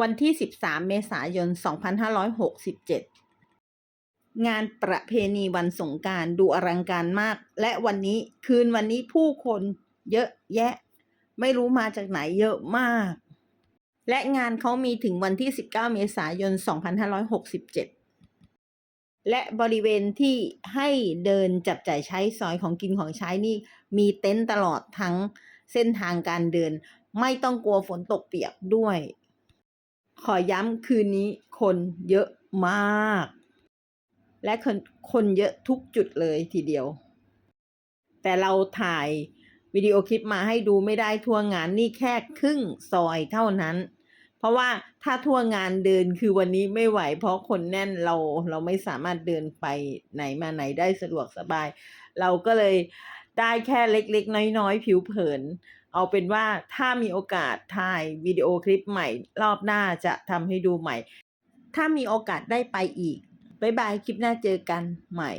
วันที่ 13 เมษายน 2567 งานประเพณีวันสงการดูอลังการมาก และวันนี้คืนวันนี้ผู้คนเยอะแยะ ไม่รู้มาจากไหนเยอะมาก และงานเขามีถึงวันที่ 19 เมษายน 2567และบริเวณที่ให้เดินจับจ่ายใช้สอยของกินของใช้นี่ มีเต็นท์ตลอดทั้งเส้นทางการเดิน ไม่ต้องกลัวฝนตกเปียกด้วย ขอย้ำคืนนี้คนเยอะมาก และคนคนเยอะทุกจุดเลยทีเดียว แต่เราถ่ายวิดีโอคลิปมาให้ดูไม่ได้ทั่วงานนี่แค่ครึ่งซอยเท่านั้น เพราะว่าถ้าทั่วงานเดินคือวันนี้ไม่ไหว เพราะคนแน่นเราเราไม่สามารถเดินไปไหนมาไหนได้สะดวกสบาย เราก็เลยได้แค่เล็กๆ น้อยๆ ผิวเผิน เอาเป็นว่าถ้ามีโอกาสถ่ายวิดีโอคลิปใหม่ รอบหน้าจะทำให้ดูใหม่ ถ้ามีโอกาสได้ไปอีก บ๊ายบาย คลิปหน้าเจอกันใหม่